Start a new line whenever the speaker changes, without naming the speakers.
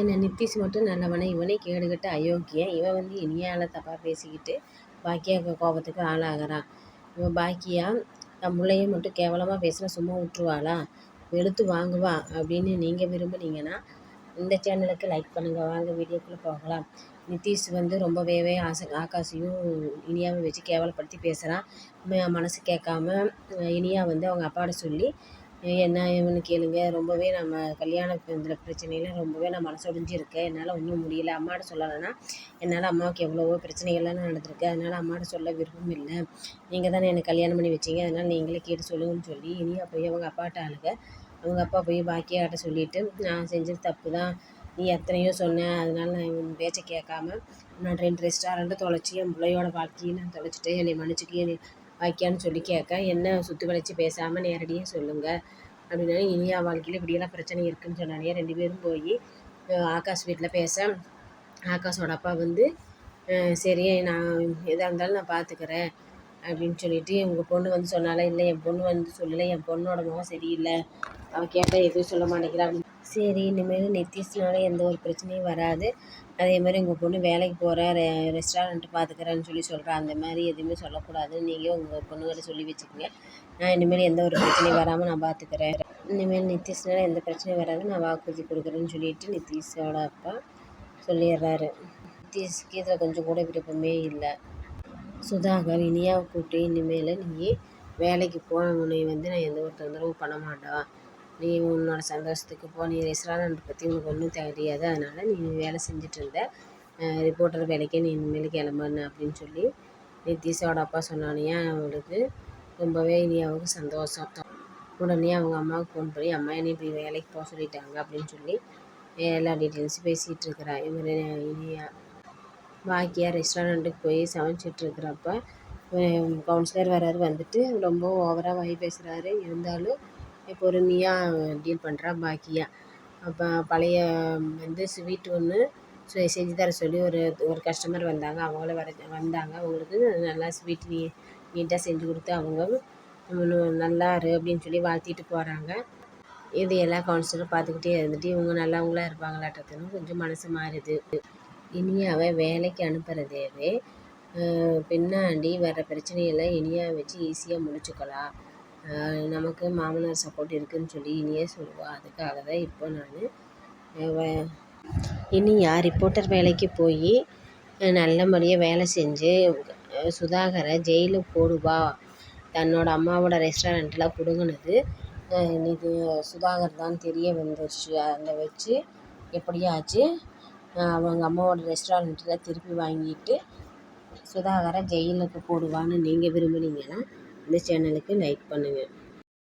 என்ன நித்திஷ் மட்டும் நல்லவனே? இவனே கேடுகட்ட அயோக்கியன். இவன் வந்து இனியால் தப்பாக பேசிக்கிட்டு பாக்கியா கோபத்துக்கு ஆளாகிறான். இவன் பாக்கியா தன் பிள்ளைய மட்டும் கேவலமாக பேசினா சும்மா விட்ருவாளா வெளுத்து வாங்குவா? அப்படின்னு நீங்கள் விரும்புனீங்கன்னா இந்த சேனலுக்கு லைக் பண்ணுங்கள் வாங்க வீடியோக்குள்ளே போகலாம். நிதிஷ் வந்து ரொம்பவே ஆசை ஆகாஷையும் இனியாவை வச்சு கேவலப்படுத்தி பேசுகிறான் மனசு கேட்காம இனியா வந்து அவங்க அப்பாட்ட சொல்லி என்ன ஏதுன்னு கேளுங்க. ரொம்பவே நம்ம கல்யாண இதில் பிரச்சனையில ரொம்பவே நான் மனசு இருக்கேன் என்னால் ஒன்றும் முடியல. அம்மாட்ட சொல்லலைன்னா என்னால் அம்மாவுக்கு எவ்வளவோ பிரச்சனைகள்லாம் நடந்திருக்கு. அதனால் அம்மாட்ட சொல்ல விருப்பம் இல்லை. நீங்கள் தானே எனக்கு கல்யாணம் பண்ணி வச்சீங்க. அதனால் நீங்களே கேட்டு சொல்லுங்கன்னு சொல்லி இனியா போய் அவங்க அப்பாட்ட ஆளுங்க அவங்க அப்பா போய் பாக்கியாட்ட சொல்லிவிட்டு நான் செஞ்சது தப்பு தான். நீ எத்தனையோ சொன்ன. அதனால நான் உன் பேச்சை கேட்காம நான் ரெண்டு ரெஸ்டாரண்ட்டு தொலைச்சி என் பிள்ளையோட வாழ்க்கையை நான் தொலைச்சிட்டேன் என்னை மன்னிச்சுக்க வாய்க்கான்னு சொல்லி கேட்க என்ன சுற்றி வளைச்சி பேசாமல் நேரடியாக சொல்லுங்கள் அப்படின்னா இனியா வாழ்க்கையில் இப்படியெல்லாம் பிரச்சனை இருக்குதுன்னு சொன்னாலே ரெண்டு பேரும் போய் ஆகாஷ் வீட்டில் பேச ஆகாஷோட அப்பா வந்து சரி நான் எதாக இருந்தாலும் நான் பார்த்துக்கிறேன் அப்படின்னு சொல்லிட்டு உங்கள் பொண்ணு வந்து சொன்னாலே இல்லை என் பொண்ணு வந்து சொல்லலை. என் பொண்ணோட முகம் சரியில்லை. அவள் கேட்டால் எதுவும் சொல்ல மாட்டேங்கிறா. அப்படின்னு சரி இனிமேல் நித்திஷ்னால எந்த ஒரு பிரச்சனையும் வராது. அதே மாதிரி உங்கள் பொண்ணு வேலைக்கு போகிற ரெ ரெஸ்டாரண்ட்டு பார்த்துக்கிறேன்னு சொல்லி சொல்கிறேன் அந்த மாதிரி எதுவுமே சொல்லக்கூடாதுன்னு நீங்கள் உங்கள் பொண்ணுகிட்ட சொல்லி வச்சுக்கோங்க. நான் இனிமேல் எந்த ஒரு பிரச்சனையும் வராமல் நான் பார்த்துக்கிறேன் இனிமேல் நித்திஷ்னால எந்த பிரச்சனையும் வராது நான் வாக்குறுதி கொடுக்குறேன்னு சொல்லிட்டு நித்திஷோட அப்பா சொல்லிடுறாரு. நித்திஷ்க்கு இதில் கொஞ்சம் கூட விருப்பமே இல்லை. சுதாகர் இனியாவை கூப்பிட்டு இனிமேல் நீ வேலைக்கு போன உன்னை வந்து நான் எந்த ஒரு தொந்தரவும் பண்ண மாட்டேன். நீ உன்னோட சந்தோஷத்துக்கு போ நீ ரெஸ்டாரண்ட் பற்றி உனக்கு ஒன்றும் தெரியாது. அதனால் நீ வேலை செஞ்சுட்ருந்த ரிப்போர்ட்டர் வேலைக்கே நீ இனிமேல் கிளம்புன அப்படின்னு சொல்லி நிதிஷோட அப்பா சொன்னானே அவளுக்கு ரொம்பவே இனி இனியாவுக்கு சந்தோஷம்? உடனே அவங்க அம்மாவுக்கு ஃபோன் பண்ணி அம்மா என்னை இப்படி வேலைக்கு போக சொல்லிட்டாங்க அப்படின்னு சொல்லி எல்லா டீட்டெயில்ஸும் பேசிகிட்டு இருக்கிறா. இவர் இனியா பாக்கியா ரெஸ்டாரண்ட்டுக்கு போய் சமைச்சிட்ருக்கிறப்ப கவுன்சிலர் வராரு வந்துட்டு ரொம்ப ஓவராக வாய் பேசுகிறாரு இருந்தாலும் பொறுமையாக டீல் பண்ணுறா பாக்கியா. அப்போ பழைய வந்து ஸ்வீட் ஒன்று செஞ்சு தர சொல்லி ஒரு ஒரு கஸ்டமர் வந்தாங்க. அவங்கள வர வந்தாங்க. அவங்களுக்கு நல்லா ஸ்வீட் நீ நீட்டாக செஞ்சு கொடுத்து அவங்க நல்லா இரு அப்படின்னு சொல்லி வாழ்த்திட்டு போகிறாங்க இது எல்லா கவுன்சிலரும் பார்த்துக்கிட்டே இருந்துட்டு இவங்க நல்லவங்களா இருப்பாங்களாட்டத்துன்னு கொஞ்சம் மனசு மாறுது. இனியாவை வேலைக்கு அனுப்புகிறதேவே பின்னாடி வர பிரச்சனையெல்லாம் இனியாவை வச்சு ஈஸியாக முடிச்சுக்கலாம். நமக்கு மாமனார் சப்போர்ட் இருக்குதுன்னு சொல்லி இனியே சொல்லுவாள் அதுக்காக தான் இப்போ நான் இனி யார் ரிப்போர்ட்டர் வேலைக்கு போய் நல்லபடியாக வேலை செஞ்சு சுதாகரை ஜெயிலுக்கு போடுவா. தன்னோட அம்மாவோட ரெஸ்டாரண்ட்டில் கொடுங்கினது இது சுதாகர் தான் தெரிய வந்துருச்சு. அதை வச்சு எப்படியாச்சு அவங்க அம்மாவோட ரெஸ்டாரண்ட்டில் திருப்பி வாங்கிட்டு சுதாகரை ஜெயிலுக்கு போடுவான்னு நீங்கள் விரும்புனீங்கன்னா இந்த சேனலுக்கு லைக் பண்ணுங்கள்